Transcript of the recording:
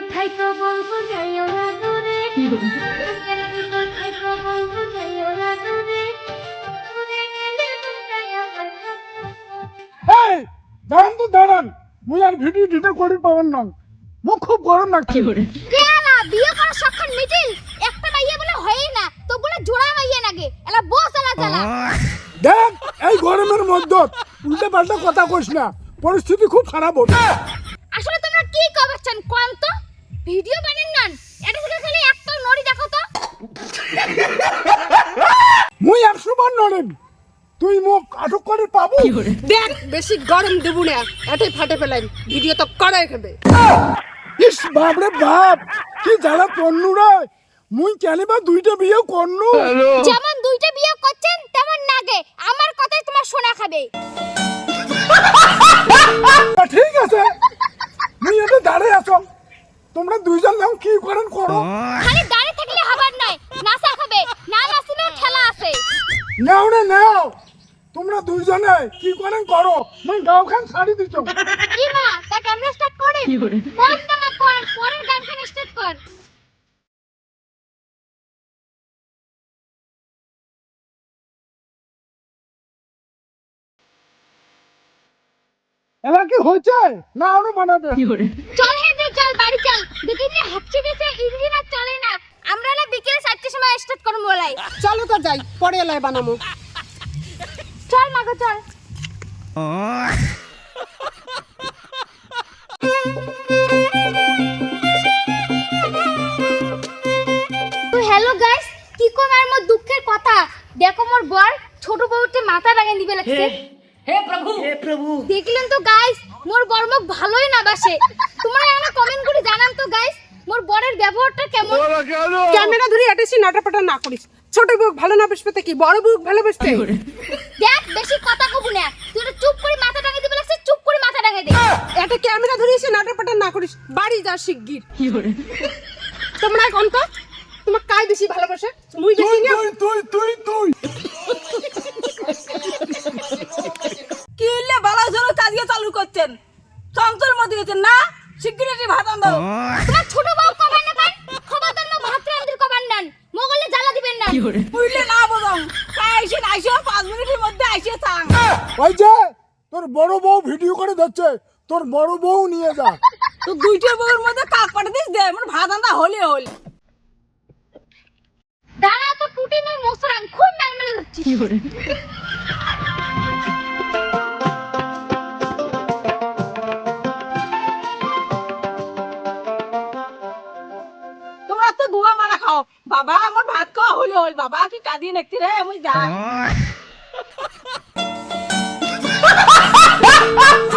কোথায় তো যাইও না দূরে। গেলে কোথায় যাইও না দূরে। দূরে গেলে কোথায় আমার এই দাঁড়ান তো দাঁড়ান। মুই আর ভিডিও দিতে করি পাবেন না। মুখ খুব গরম লাগছে। কেলা বিয়ে করার সক্ষণ মিটিল একটা মাইয়া বলে হয়ই না তো বলে জোড়া মাইয়া নাগে। এলা বস এলা জ্বালা। দেখ এই গরমের মধ্যে উল্টে পাল্টা কথা কইস না। পরিস্থিতি খুব খারাপ হচ্ছে। আসলে তোমরা কি করছেন কোন তো? ভিডিও বানেন নান। এটা থেকে খালি একটা নড়ি দেখো তো। মুই একশো বার নড়েন। তুই মুখ আটক করে পাবো? দেখ বেশি গরম দেবো না। এটাই ফাটে ফেলাম ভিডিও তো করে খেবে। ইস বাপরে বাপ! কি জ্বালা পন্নু রে মুই কেন বা দুইটা বিয়ে করনু যেমন দুইটা কি করেন করো? খালি দাঁড়িয়ে থাকলে হবার নয়। নাচা খাবে। না নাচলেও খেলা আছে। নাও রে নাও। তোমরা দুইজনে কি করেন করো? মুই গাও খান ছাড়ি দিছ। কি মা তা ক্যামেরা স্টার্ট করে কি করে? বল না কর পরের গানখান স্টার্ট কর? এবার কি হয়েছে? না আরও বানাবে চল হে দে চল বাড়ি চল। দেখি যে হাঁপছে গেছে ইঞ্জিন আর চলে না। আমরা না বিকেলে চারটের সময় স্টার্ট করব বলাই। চলো তো যাই পরে এলাই বানাবো চল মাগো চল। হ্যালো গাইস কি কোন আর মোর দুঃখের কথা? দেখো মোর বর ছোট বউতে মাথা রাগে দিবে লাগছে। হে প্রভু। হে প্রভু। দেখলেন তো গাইস মোর বর মুখ ভালোই না বাসে। তোমরা এখানে কমেন্ট করে জানান তো গাইস মোর বরের ব্যবহারটা কেমন? ক্যামেরা ধরে এটেছি নাটাপাটা না করিস। ছোট বুক ভালো না বসবে কি? বড় বুক ভালো বসবে দেখ বেশি কথা কব না। তুই একটু চুপ করে মাথা টাঙিয়ে দিবে লাগছে চুপ করে মাথা টাঙিয়ে দে এটা ক্যামেরা ধরে এসে নাটাপাটা না করিস। বাড়ি যা শিগগির। তোমরা এখন তো তোমার কাই বেশি ভালোবাসে? মুই তুই বেশি না? তুই তুই তুই তুই। কি হইলে বালা জোরে কাজিয়ে চালু করছেন? চঞ্চল মধ্যে গেছেন না? সিকিউরিটি ভাত আন্দাও তোমার ছোট বউ কবার না পান খবরদার মো ভাত রান্দির কবার নান। মোগলে জ্বালা দিবেন না। বুঝলে না বোঝাম আইসেন আইসো পাঁচ মিনিটের মধ্যে আইসে চাং ওই যে তোর বড় বউ ভিডিও করে দিচ্ছে তোর বড় বউ নিয়ে যা। তো দুইটার বউর মধ্যে কাক পাঠা দিস দে আমার ভাত আন্দা হলে হল। দাঁড়া তো টুটি নয় মশরাং খুব মেলমেলে যাচ্ছি গুয়া মারা খাও। বাবা আমার ভাত খাওয়া হইল হল। বাবা কি কাঁদি নাকি রে আমি যাই।